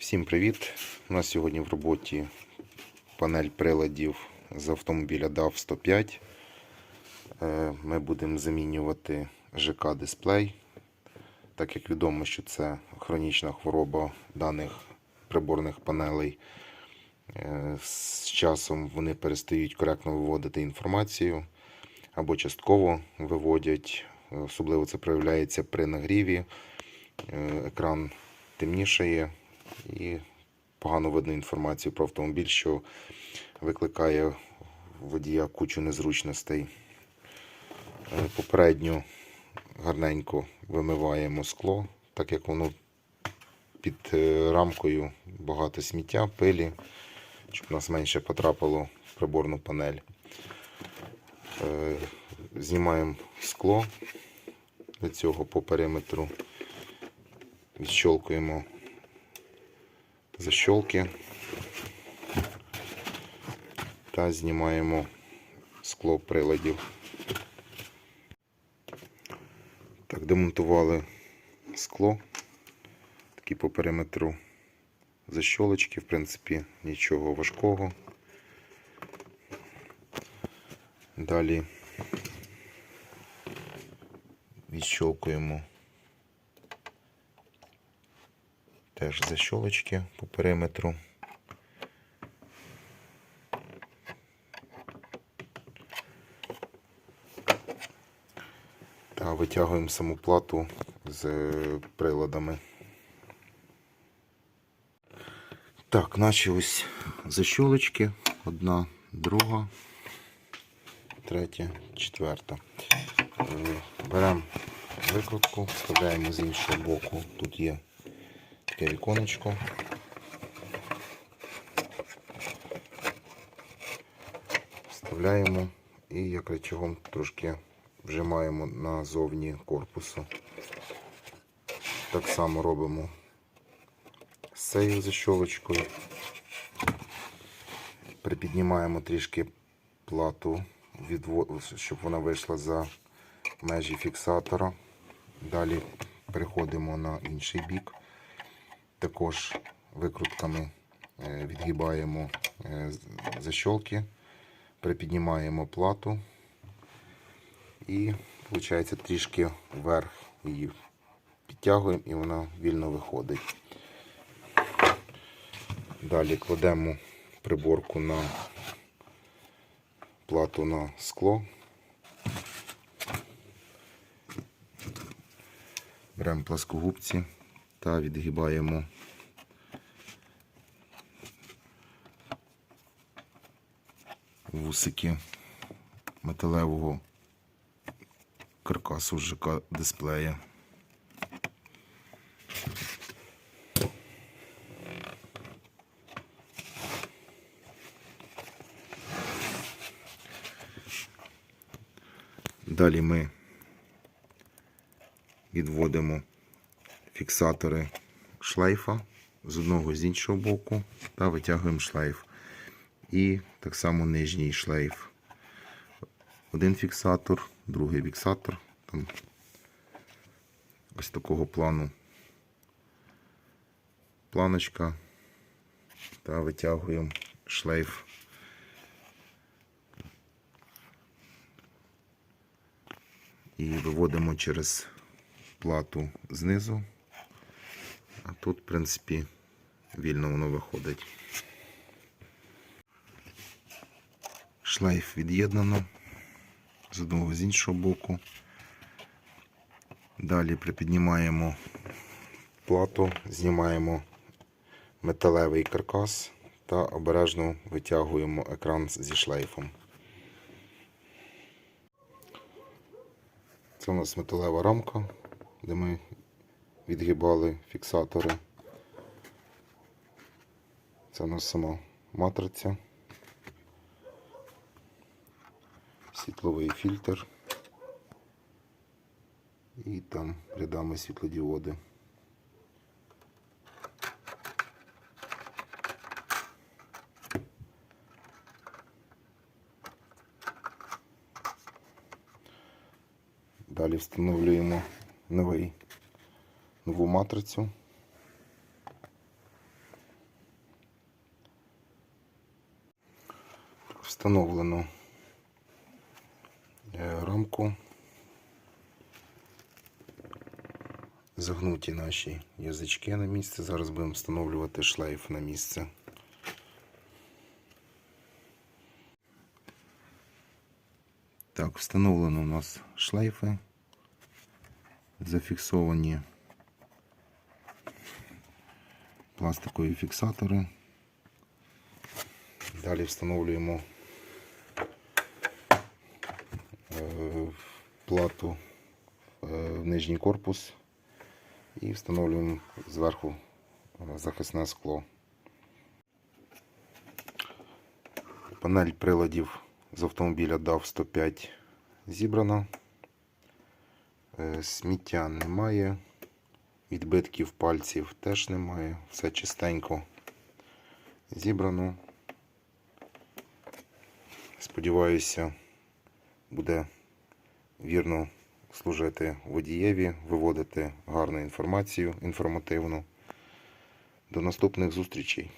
Всім привіт! У нас сьогодні в роботі панель приладів з автомобіля DAF 105. Е, Ми будемо замінювати ЖК-дисплей, так як відомо, що це хронічна хвороба даних приборних панелей. Е, З часом вони перестають коректно виводити інформацію або частково виводять. Особливо це проявляється при нагріві. Е, Екран темнішає і погано видно інформацію про автомобіль, що викликає водія кучу незручностей. Е, Попередньо гарненько вимиваємо скло, так як воно під е, рамкою багато сміття, пилі, щоб у нас менше потрапило в приборну панель. Е, Знімаємо скло. Для цього по периметру відщолкуємо защолки та знімаємо скло приладів. Так, демонтували скло. Такі по периметру защолочки, в принципі, нічого важкого. Далі відщолкуємо теж защолочки по периметру. Та витягуємо саму плату з приладами. Так, наші ось защолочки. Одна, друга, третя, четверта. Е, Беремо викрутку, вставляємо з іншого боку. Тут є таке віконечко. Вставляємо і як речагом трошки вжимаємо назовні корпусу. Так само робимо з цією защолочкою. Припіднімаємо трішки плату, щоб вона вийшла за межі фіксатора. Далі переходимо на інший бік. Також викрутками е, відгибаємо е, защолки, припіднімаємо плату і виходить трішки вверх її підтягуємо і вона вільно виходить. Далі кладемо приборку на плату на скло. Беремо пласкогубці та відгибаємо вусики металевого каркасу ЖК дисплея. Далі ми відводимо фіксатори шлейфа з одного з іншого боку та витягуємо шлейф. І так само нижній шлейф. Один фіксатор, другий фіксатор. Там ось такого плану планочка та витягуємо шлейф. І виводимо через плату знизу. Тут, в принципі, вільно воно виходить. Шлейф від'єднано з одного з іншого боку. Далі припіднімаємо плату, знімаємо металевий каркас та обережно витягуємо екран зі шлейфом. Це у нас металева рамка, де ми відгибали фіксатори. Це у нас сама матриця, світловий фільтр і там рядами світлодіоди. Далі встановлюємо новий, нову матрицю. Встановлено е, рамку. Загнуті наші язички на місце. Зараз будемо встановлювати шлейф на місце. Так, встановлено у нас шлейфи, зафіксовані пластикові фіксатори. Далі встановлюємо е, плату е, в нижній корпус і встановлюємо зверху е, захисне скло. Панель приладів з автомобіля DAF 105 зібрана. Сміття немає, відбитків пальців теж немає, все чистенько зібрано. Сподіваюся, буде вірно служити водієві, виводити гарну інформацію інформативну. До наступних зустрічей!